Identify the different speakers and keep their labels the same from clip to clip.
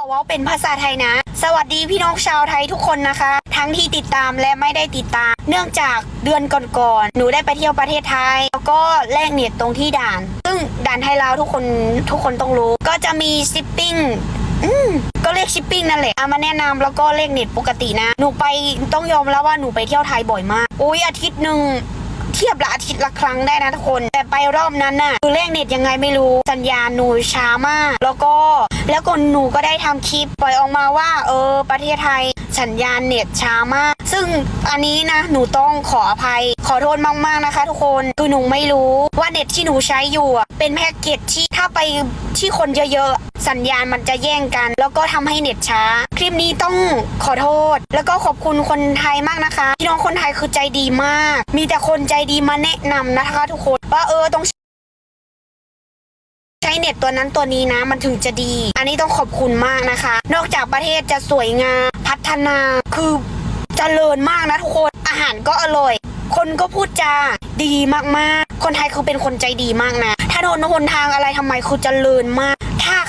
Speaker 1: อว่าเป็นภาษาไทยนะ สวัสดีพี่น้องชาวไทยทุกคนนะคะ ทั้งที่ติดตามและไม่ได้ติดตาม เนื่องจากเดือนก่อนๆหนูได้ไปเที่ยวประเทศไทย แล้วก็แลกเน็ตตรงที่ด่าน ซึ่งด่านไทยลาวทุกคนทุกคนต้องรู้ ก็จะมีซิปปิ้งอืมก็เรียกชิปปิ้งนั่นแหละเอามาแนะนำแล้วก็เลขเน็ตปกตินะ หนูไปต้องยอมแล้วว่าหนูไปเที่ยวไทยบ่อยมาก อุ้ยอาทิตย์หนึ่ง เทียบละอาทิตย์ละครั้งได้นะทุกคน แต่ไปรอบนั้นน่ะคือเลขเน็ตยังไงไม่รู้สัญญาณหนูช้ามาก แล้วก็แล้วก็หนูก็ได้ทำคลิปปล่อยออกมาว่า เออ ประเทศไทยสัญญาณเน็ตช้ามาก ซึ่งอันนี้นะ หนูต้องขออภัย ขอโทษมากๆนะคะ ทุกคน คือหนูไม่รู้ว่าเน็ตที่หนูใช้อยู่ เป็นแพ็กเกจที่ถ้าไปที่คนเยอะๆ สัญญาณมันจะแย่งกัน แล้วก็ทำให้เน็ตช้า คลิปนี้ต้องขอโทษ แล้วก็ขอบคุณคนไทยมากนะคะพี่น้องคนไทยคือใจดีมาก มีแต่คนใจดีมาแนะนำนะคะ ทุกคนว่าเออต้องใช้เน็ตตัวนั้นตัวนี้นะมันถึงจะดี อันนี้ต้องขอบคุณมากนะคะ นอกจากประเทศจะสวยงามพัฒนาคือเจริญมากนะทุกคนอาหารก็อร่อย คนก็พูดจาดีมากๆ คนไทยคือเป็นคนใจดีมากนะถนนหนทางอะไรทำไมคือเจริญมาก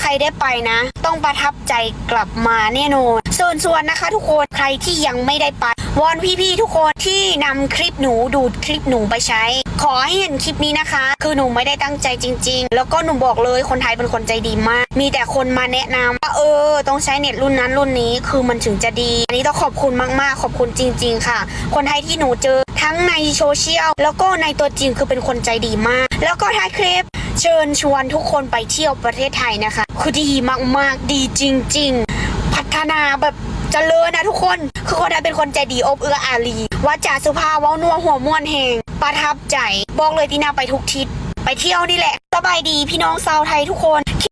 Speaker 1: รได้ไปนะ ต้องประทับใจกลับมาแน่นอนเชิญชวนนะคะ ทุกคนใครที่ยังไม่ได้ไปวอนพี่ๆทุกคนที่นำคลิปหนูดูดคลิปหนูไปใช้ ขอให้เห็นคลิปนี้นะคะ คือหนูไม่ได้ตั้งใจจริง ๆ แล้วก็หนูบอกเลยคนไทยเป็นคนใจดีมาก มีแต่คนมาแนะนำว่าเออ ต้องใช้เน็ตรุ่นนั้นรุ่นนี้คือมันถึงจะดี อันนี้ต้องขอบคุณมากๆ ขอบคุณจริง ๆ ค่ะ คนไทยที่หนูเจอทั้งในโซเชียลแล้วก็ในตัวจริงคือเป็นคนใจดีมาก แล้วก็ท้ายคลิป เชิญชวนทุกคนไปเที่ยวประเทศไทยนะคะ คือดีมากๆ ดีจริง ๆ พัฒนาแบบเจริญนะทุกคน คือคนไทยเป็นคนใจดีอบเอื้ออารีวัดจาสุภาว้านัวหัวม่วนแหงประทับใจ บอกเลยที่น่าไปทุกทิศ ไปเที่ยวนี่แหละ สบายดีพี่น้องชาวไทยทุกคน